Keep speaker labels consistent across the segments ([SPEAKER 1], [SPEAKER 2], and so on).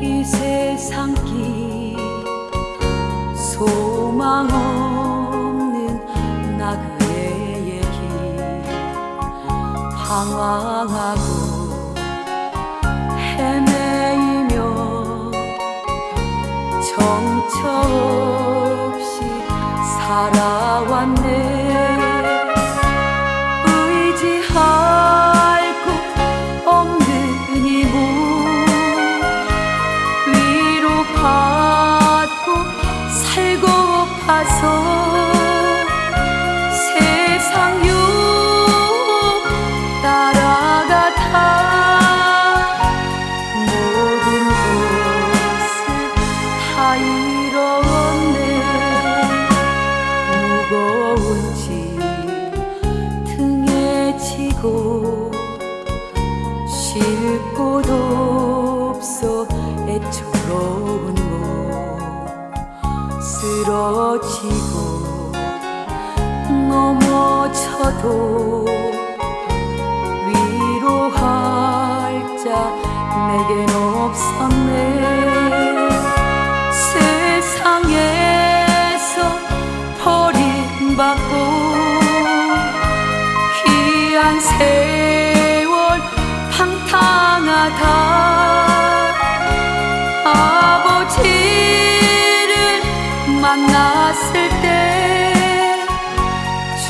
[SPEAKER 1] 이 세상 길 소망 없는 나그네의 길 방황하고 헤매이며 정처 없이 살아왔네 쉴곳 없어 애처로운 몸 쓰러지고 넘어져도 위로할 자 내겐 없었네. 세상에서 버림받고 귀한 세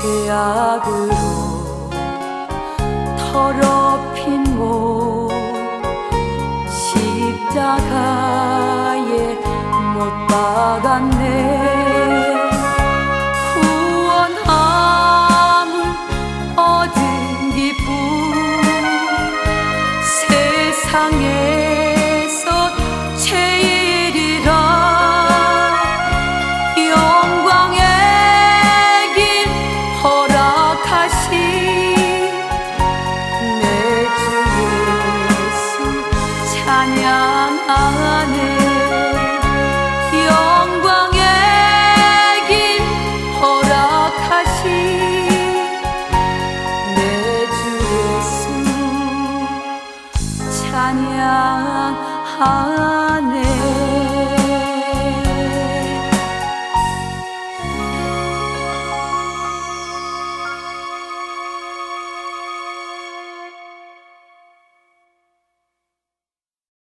[SPEAKER 1] 죄악으로 더럽힌 몸 십자가에 못 박았네. 구원함을 얻은 기쁨 세상에 찬양하네 영광의 길 허락하신 내 주 예수 찬양하네